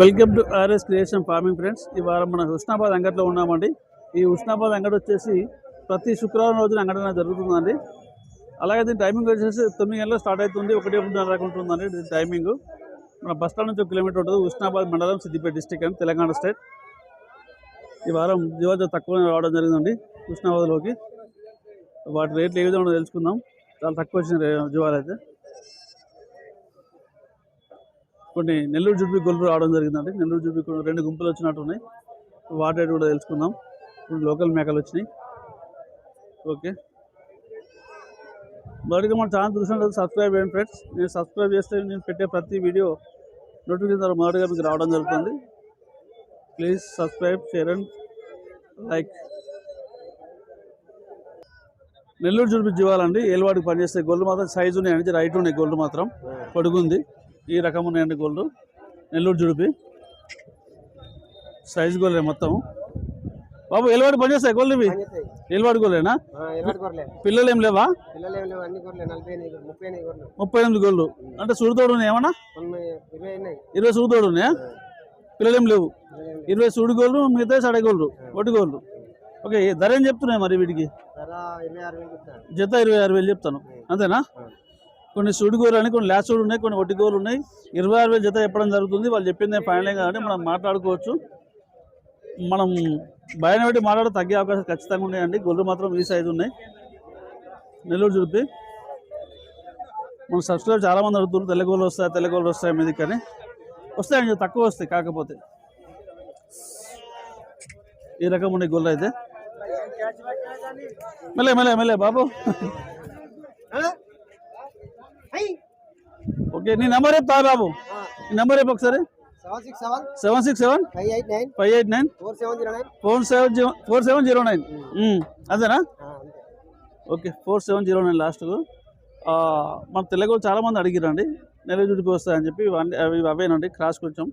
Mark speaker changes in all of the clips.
Speaker 1: Welcome to RS creation farming friends. ఈ వారం హుస్నాబాద్ అంగట్లో ఉన్నామండి. ఈ హుస్నాబాద్ అంగడి వచ్చేసి ప్రతి శుక్రవారం రోజున అంగడి జరుగుతుందండి. అలాగే దీని టైమింగ్ వచ్చేసి తొమ్మిది గంటలకు స్టార్ట్ అవుతుంది. ఒకటి ఒకటిన్నర దాకా ఉంటుందండి దీని టైమింగ్ మన బస్ స్టాండ్ నుంచి ఒక కిలోమీటర్ ఉంటుంది. హుస్నాబాద్ మండలం సిద్దిపేట డిస్టిక్ అని తెలంగాణ స్టేట్. ఈ వారం జీవాజ తక్కువ రావడం జరిగిందండి హుస్నాబాద్లోకి వాటి రేట్లు ఏ విధంగా తెలుసుకుందాం. చాలా తక్కువ వచ్చిన జీవాలు అయితే. కొన్ని నెల్లూరు జుడ్బి గొల్లు రావడం జరిగిందండి. నెల్లూరు జుడ్బి కొన్ని రెండు గుంపులు వచ్చినట్టు ఉన్నాయి. వాటి కూడా తెలుసుకుందాం. కొన్ని లోకల్ మేకలు వచ్చినాయి. ఓకే. మొదటిగా మన ఛానల్ చూసినట్లయితే సబ్స్క్రైబ్ చేయండి ఫ్రెండ్స్. నేను సబ్స్క్రైబ్ చేస్తే నేను పెట్టే ప్రతి వీడియో నోటిఫికేషన్ ద్వారా మొదటిగా మీకు రావడం జరుగుతుంది. Please subscribe share and like. Nellore Jodipi జీవాలండి. ఏలవాడికి పనిచేస్తే గోల్డ్ మాత్రం సైజు ఉన్నాయండి రైట్ ఉన్నాయి గోల్డ్ మాత్రం. పొడుగుంది. ఈ రకం ఉన్నాయండి గోల్డ్ నెల్లూరు జుడిపి. సైజు గోల్డే మొత్తం బాబు ఏలవాడి పనిచేస్తాయి గోల్డ్ ఇవి? ఏలవాడి గోల్డేనా? పిల్లలు ఏం లేవా
Speaker 2: ముప్పై ఎనిమిది
Speaker 1: గోళ్ళు అంటే సుడితోడు ఏమన్నా?
Speaker 2: ఇరవై
Speaker 1: సుడితోడు ఉన్నాయా? పిల్లలు ఏం లేవు. ఇరవై సుడి గోళ్ళు మిగతా సడే గోళ్ళు ఒట్టి గోళ్ళు ఓకే ధర ఏం చెప్తున్నాయి మరి వీటికి? జత ఇరవై ఆరు వేలు చెప్తాను. అంతేనా? కొన్ని సుడి గోలు అని కొన్ని లాసూడు ఉన్నాయి కొన్ని ఒట్టి గోలు ఉన్నాయి. ఇరవై ఆరు వేలు జత చెప్పడం జరుగుతుంది. వాళ్ళు చెప్పింది ఫైనల్ కాబట్టి మనం మాట్లాడుకోవచ్చు. మనం భయం పెట్టి మాట్లాడ తగ్గే అవకాశం ఖచ్చితంగా ఉన్నాయండి. గొర్రెలు మాత్రం ఈ సైజు ఉన్నాయి. నెల్లూరు చూపి. మన సబ్స్క్రైబ్ చాలామంది అడుగుతున్నారు తెల్ల గోళ్ళు వస్తాయి తెల్ల గోళ్ళు వస్తాయి మీది కానీ. వస్తాయండి తక్కువ వస్తాయి కాకపోతే. ఈ రకం ఉన్నాయి గొర్రెలు అయితే. మెల్లే మెల్లే మెల్లే బాబు. ఓకే నీ నెంబర్ చెప్తా బాబు. నీ నెంబర్ చెప్పు ఒకసారి?
Speaker 2: Seven six seven five eight nine
Speaker 1: five eight nine
Speaker 2: four seven zero nine
Speaker 1: four seven zero four seven zero nine అదేనా? Okay four seven zero nine లాస్ట్కు మన తెలుగు చాలా మంది అడిగిరండి నెల జుడిపి వస్తాయని చెప్పి అవి అవేనండి. క్రాస్ కొంచెం.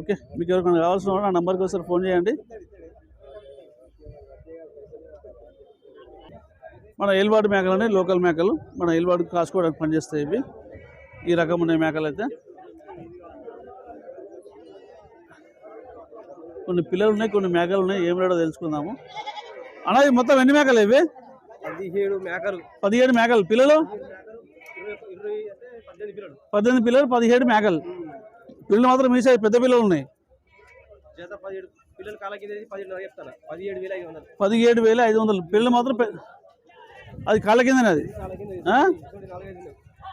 Speaker 1: ఓకే మీకు ఎవరికైనా కావాల్సిన నా నెంబర్కి ఒకసారి ఫోన్ చేయండి. మన ఏల్వాడు మేకలు లోకల్ మేకలు. మన ఏల్వాడు కాసుకోవడానికి పనిచేస్తాయి ఇవి. ఈ రకం ఉన్నాయి మేకలు అయితే. కొన్ని పిల్లలు ఉన్నాయి కొన్ని మేకలు ఉన్నాయి. ఏం రేడో తెలుసుకుందాము. అన్నది మొత్తం ఎన్ని మేకలు ఇవి?
Speaker 2: పదిహేడు మేకలు.
Speaker 1: పదిహేడు మేకలు. పిల్లలు?
Speaker 2: పద్దెనిమిది పిల్లలు
Speaker 1: పదిహేడు మేకలు. పిల్లలు మాత్రం మీ పెద్ద పిల్లలు ఉన్నాయి.
Speaker 2: పదిహేడు. వేల ఐదు వందలు.
Speaker 1: పిల్లలు మాత్రం అది కాళ్ళ కిందనే అది?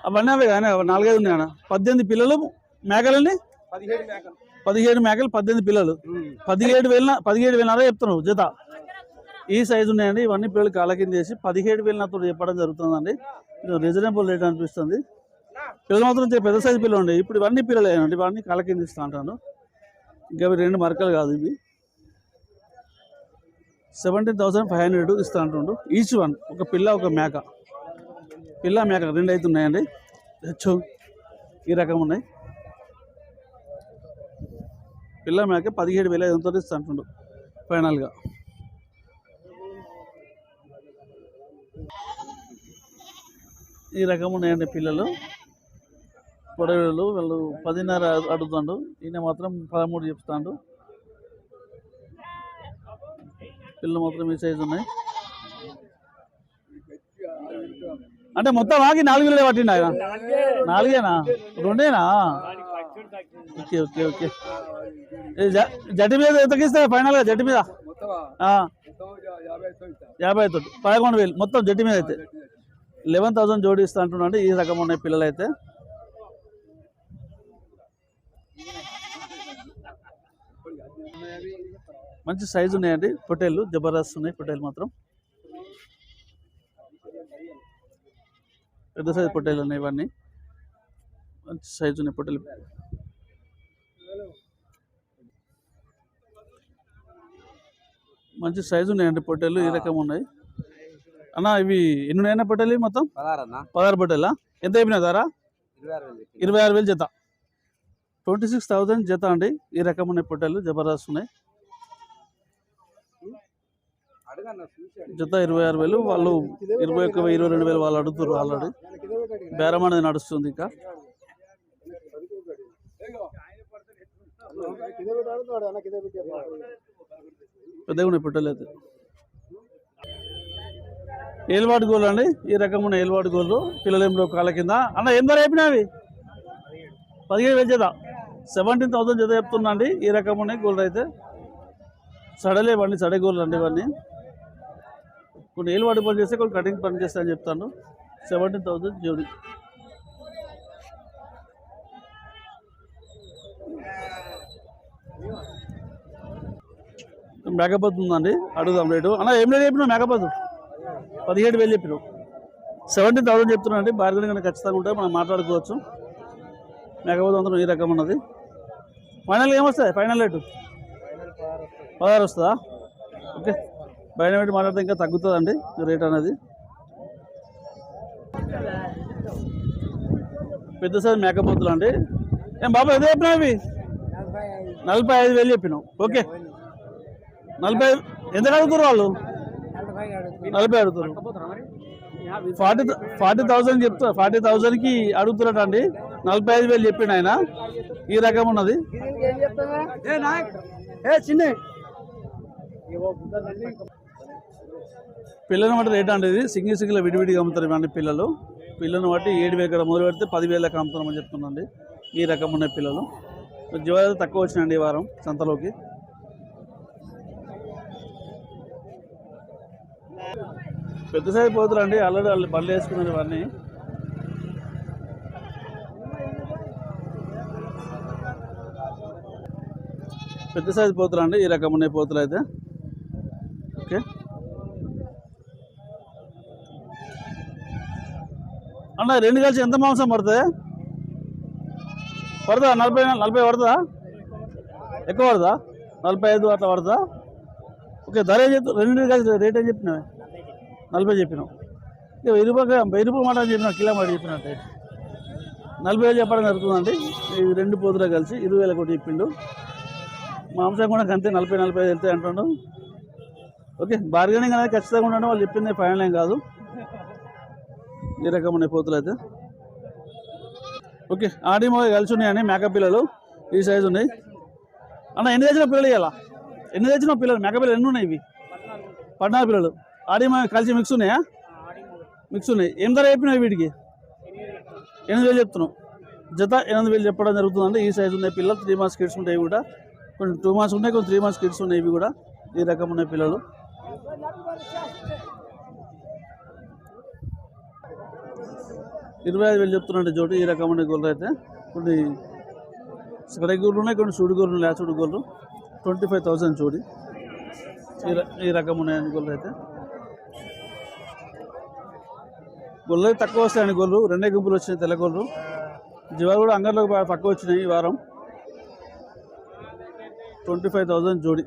Speaker 1: అవన్నీ అవే కానీ నాలుగైదు ఉన్నాయి అన్న. పద్దెనిమిది పిల్లలు మేకలండి?
Speaker 2: పదిహేడు మేకలు
Speaker 1: పద్దెనిమిది పిల్లలు. పదిహేడు వేల పదిహేడు వేలన్నర చెప్తున్నావు జత. ఈ సైజు ఉన్నాయండి ఇవన్నీ పిల్లలు కాళ్ళ కింద చేసి పదిహేడు వేలనంతో చెప్పడం జరుగుతుందండి. రీజనబుల్ రేట్ అనిపిస్తుంది. పిల్లలు మాత్రం పెద్ద సైజు పిల్లలు ఉండే. ఇప్పుడు ఇవన్నీ పిల్లలు అండి ఇవన్నీ కాళ్ళ కింద ఇస్తా అంటాను ఇంకా రెండు మరకలు కాదు ఇవి. సెవెంటీన్ థౌసండ్ ఫైవ్ హండ్రెడ్ ఇస్తా అంటుండు. ఈచ్ వన్ ఒక పిల్ల ఒక మేక. పిల్ల మేక రెండు అయితే ఉన్నాయండి హెచ్చు ఈ రకం ఉన్నాయి. పిల్ల మేక పదిహేడు వేల ఐదు వందలు ఇస్తా అంటుండు. ఫైనల్గా ఈ రకం ఉన్నాయండి పిల్లలు. పొడవులు వాళ్ళు పదిన్నర అడుగుతాడు. ఈయన మాత్రం పదమూడు చెప్తాడు. పిల్లలు మాత్రం ఈ సైజు ఉన్నాయి. అంటే మొత్తం ఆగి నాలుగు వేలే పట్టిండు ఆయన నాలుగేనా? రెండేనా? Okay okay okay. ఏ జ- జట్టి మీద ఎంతకి ఇస్తా ఫైనల్గా జట్టి మీద. యాభై తోటి పదకొండు వేలు మొత్తం జట్టి మీద అయితే. లెవెన్ థౌసండ్ జోడి ఇస్తా అంటున్నాడు ఈ రకం ఉన్నాయి పిల్లలు అయితే మంచి సైజు ఉన్నాయండి. పొటేళ్ళు జబర్దస్త్ ఉన్నాయి పొటేలు మాత్రం. పెద్ద సైజు పొట్టేలు ఉన్నాయి ఇవన్నీ. మంచి సైజు ఉన్నాయి పొట్టేలు మంచి సైజు ఉన్నాయండి పొట్టేలు ఈ రకం ఉన్నాయి. అన్న ఇవి ఎన్ని ఉన్నాయన్న పొట్టేలు మొత్తం?
Speaker 2: పదహారు
Speaker 1: పొట్టేలా ఎంత అయిపోయినా ధర?
Speaker 2: ఇరవై ఆరు వేలు
Speaker 1: ఇరవై ఆరు వేలు జత. ట్వంటీ సిక్స్ థౌజండ్ జత అండి. ఈ రకం ఉన్నాయి పొట్టేలు జబర్దస్త్ ఉన్నాయి జత ఇరవై ఆరు వేలు వాళ్ళు ఇరవై ఒక్క వెయ్యి ఇరవై రెండు వేలు వాళ్ళు అడుగుతారు ఆల్రెడీ. బేరం అనేది నడుస్తుంది ఇంకా. పెద్దగా పెట్టలేదు. ఏల్వాడు గోలు అండి ఈ రకం ఉన్న ఏలువాడు గోళ్ళు పిల్లలేంలో కాళ్ళ కింద. అన్న ఎంత రేపినవి పదిహేను వేలు చేద్దాం సెవెంటీన్ థౌసండ్ జత చెప్తున్నా అండి ఈ రకం ఉన్నాయి గోల్డ్ అయితే సడలేవండి సడే గోల్డ్ అండి ఇవన్నీ. కొన్ని ఏలువాటి పని చేస్తే కొన్ని కటింగ్ పని చేస్తాయని చెప్తాను. సెవెంటీన్ థౌసండ్ జోడి మేకపోతు ఉందండి అడుగుదాం రేటు. అన్న ఏం రేటు చెప్పినావు మేకపోతు పదిహేడు వేలు చెప్పినావు. సెవెంటీన్ థౌసండ్ చెప్తున్నా అండి. బార్గెనింగ్ ఖచ్చితంగా ఉంటే మనం మాట్లాడుకోవచ్చు. మేకపోతు అంతా ఈ రకం ఉన్నది. ఫైనల్ ఏమొస్తాయి ఫైనల్ రేటు? పదహారు వస్తుందా? ఓకే. బయట పెట్టి మాట్లాడితే ఇంకా తగ్గుతుందండి రేట్ అనేది. పెద్ద సైజు మేకపోతులు అండి. ఏం బాబా ఎదే చెప్పినావు ఇవి? నలభై ఐదు వేలు చెప్పినావు. ఓకే. నలభై ఐదు ఎంత అడుగుతారు వాళ్ళు? నలభై అడుగుతారు ఫార్టీ ఫార్టీ థౌసండ్ చెప్తా ఫార్టీ థౌసండ్కి అడుగుతున్నట్టు అండి. నలభై ఐదు వేలు చెప్పిండు ఆయన. ఈ రకం ఉన్నది.
Speaker 3: చిన్న?
Speaker 1: పిల్లలను బట్టి రేట్ అంటే ఇది. సింగిల్ సింగిల్ విడివిడిగా అమ్ముతారు ఇవన్నీ పిల్లలు. పిల్లలను బట్టి ఏడు వేలు ఇక్కడ మొదలు పెడితే పదివేలకు అమ్ముతామని చెప్తున్నాండి ఈ రకం ఉన్న పిల్లలు. జీవాలు తక్కువ వచ్చినాయండి ఈ వారం సంతలోకి. పెద్ద సైజు పోతులండి. ఆల్రెడీ వాళ్ళు బండ్లు వేసుకున్నారు ఇవన్నీ. పెద్ద సైజు పోతులు అండి ఈ రకం ఉన్నాయి పోతులు అయితే. అన్న రెండు కలిసి ఎంత మాంసం పడుతుంది? పడుతుందా? నలభై నలభై పడుతుందా? ఎక్కువ పడుతుందా? నలభై ఐదు అట్లా పడుతుందా? ఓకే ధర ఏం చెప్తా రెండు కలిసి రేట్ ఏం చెప్పినావు? నలభై చెప్పినావు. ఇక వెయ్యి రూపాయలు వెయ్యి రూపాయలు మాట అని చెప్పినా కిలో మాట చెప్పినట్టే నలభై వేలు చెప్పడం జరుగుతుందండి. ఈ రెండు పోతులు కలిసి ఇరవై వేల ఒకటి చెప్పిండు. మాంసం కూడా అంతే నలభై నలభై ఐదు వెళ్తాయి అంటుండు. ఓకే బార్గెనింగ్ అనేది ఖచ్చితంగా ఉండడం వాళ్ళు చెప్పింది ఫైనల్ ఏం కాదు. ఈ రకమైన పోతులు అయితే ఓకే ఆడిమా కలిసి ఉన్నాయండి మేకప్ పిల్లలు ఈ సైజు ఉన్నాయి. అన్న ఎన్ని తెచ్చిన పిల్లలు ఇవ్వాలా ఎన్ని తెచ్చిన పిల్లలు? మేకప్ పిల్లలు ఎన్ని ఉన్నాయి ఇవి? పద్నాలుగు పిల్లలు. ఆడి కలిసి మిక్స్ ఉన్నాయా? మిక్స్ ఉన్నాయి. ఏం ధర చెప్పినావు వీటికి? ఎనిమిది వేలు చెప్తున్నావు. జత ఎనిమిది వేలు చెప్పడం జరుగుతుందండి ఈ సైజు ఉన్నాయి పిల్లలు. త్రీ మంత్స్ కిడ్స్ ఉంటాయి కూడా. కొన్ని టూ మంత్స్ ఉన్నాయి కొన్ని త్రీ మంత్స్ కిడ్స్ ఉన్నాయి ఇవి కూడా. ఈ రకం ఉన్నాయి పిల్లలు. ఇరవై ఐదు వేలు చెప్తున్నాండి జోటి ఈ రకమైన గోళ్ళు అయితే. కొన్ని సగడ గోళ్ళు ఉన్నాయి కొన్ని సూడి గోళ్ళు ఉన్నాయి సూడి గోళ్ళు ట్వంటీ ఫైవ్ థౌసండ్ చూడి ఈ రకమైన ఈ రకం గోళ్ళు అయితే. గొల్లు అయితే తక్కువ వస్తాయండి గోళ్ళు. రెండే గుంపులు వచ్చినాయి తెల్ల గొల్లు జీవాలు కూడా అంగర్లోకి బాగా తక్కువ వచ్చినాయి ఈ వారం. ట్వంటీ ఫైవ్ థౌసండ్ జోడి.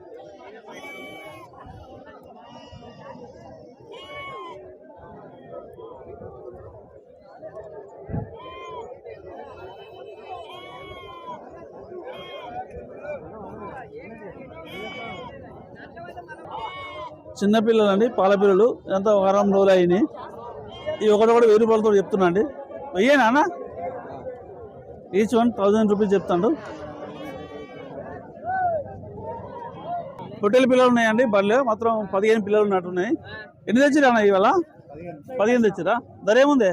Speaker 1: చిన్నపిల్లలు అండి పాలపిల్లలు ఎంత వారం రోజులు అయినాయి ఈ ఒకటి కూడా వెయ్యి రూపాయలతో చెప్తున్నా అండి. వెయ్యేనా అన్న ఈచ్ వన్ థౌజండ్ రూపీస్ చెప్తాడు. పొట్టెల పిల్లలు ఉన్నాయండి బర్రెలు మాత్రం పదిహేను పిల్లలు ఉన్నట్టున్నాయి ఎన్ని తెచ్చిరా అన్న ఇవాళ? పదిహేను తెచ్చిరా ధర ఏముంది?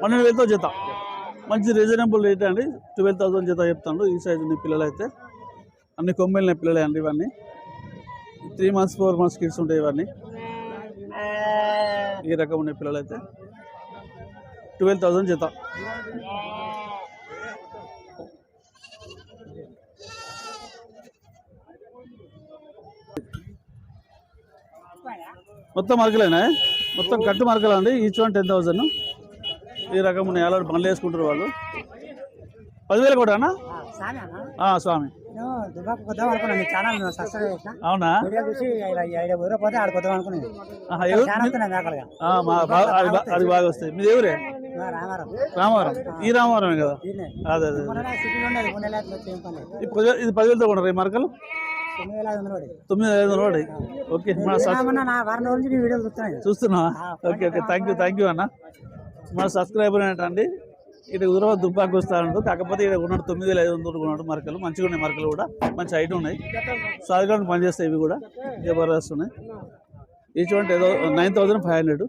Speaker 1: పన్నెండు వేలతో జత. మంచి రీజనబుల్ రేట్ అండి. ట్వెల్వ్ థౌసండ్ జత చెప్తాడు ఈ సైజు ఉన్న పిల్లలు అయితే అన్ని కొమ్మెలిన పిల్లలే అండి ఇవన్నీ. Three months four months kids ఉంటాయి ఇవన్నీ. ఈ రకం ఉన్న పిల్లలు అయితే ట్వెల్వ్ థౌసండ్ జత. మొత్తం మరకలేనా? మొత్తం కట్టు మరకలు అండి? Each one ten thousand. ఈ రకం ఉన్నాయి. అలాంటి పనులు వేసుకుంటారు వాళ్ళు. పదివేలు కూడా అన్న?
Speaker 3: స్వామి. నేను కొద్దాం అనుకున్నాను. చేసిన.
Speaker 1: అవునా?
Speaker 3: వీడియో చూసి ఇలా ఐడియా ఊరే పోతే ఆడ కొద్దాం అనుకున్నాను.
Speaker 1: ఆహా, ఎవరు?
Speaker 3: చాలా వస్తున్నాయి మేకలుగా
Speaker 1: ఆ, మా బా- అది బా- అది బాగా వస్తాయి. మీది ఎవరే?
Speaker 3: మా రామారం
Speaker 1: రామవరం. ఈ రామవరమే కదా?
Speaker 3: దీన్నే
Speaker 1: అదే అదే
Speaker 3: మొన్న సిటీలో ఉండేది. మూడు నెలల వచ్చి ఏం పని లేదు.
Speaker 1: ఇది పది- ఇది పదివేలతో కొనరు ఈ మరకలు?
Speaker 3: తొమ్మిది వేల ఐదు వందలు పడింది.
Speaker 1: తొమ్మిది ఐదు వందలు పడ్డాయి ఓకే మన సబ్-
Speaker 3: ఏమన్నా నా వారం రోజుల నుంచి నీ వీడియోలు చూస్తున్నాను.
Speaker 1: చూస్తున్నావా? Okay okay. Thank you thank you అన్న. మన సబ్స్క్రైబర్ ఏంటండి? ఇటు హుజరాబాద్ దుబ్బాకి వస్తాడు కాకపోతే ఇక్కడ ఉన్నాడు తొమ్మిది వేల ఐదు వందలు ఉన్నాడు మరకలు. మంచిగా ఉన్నాయి మరకలు కూడా. మంచి హైట్ ఉన్నాయి. సాధారణ పనిచేస్తాయి ఇవి కూడా. జబర్దస్త్ ఉన్నాయి. ఈచ్ వన్ ఏదో నైన్ థౌసండ్ ఫైవ్ హండ్రెడ్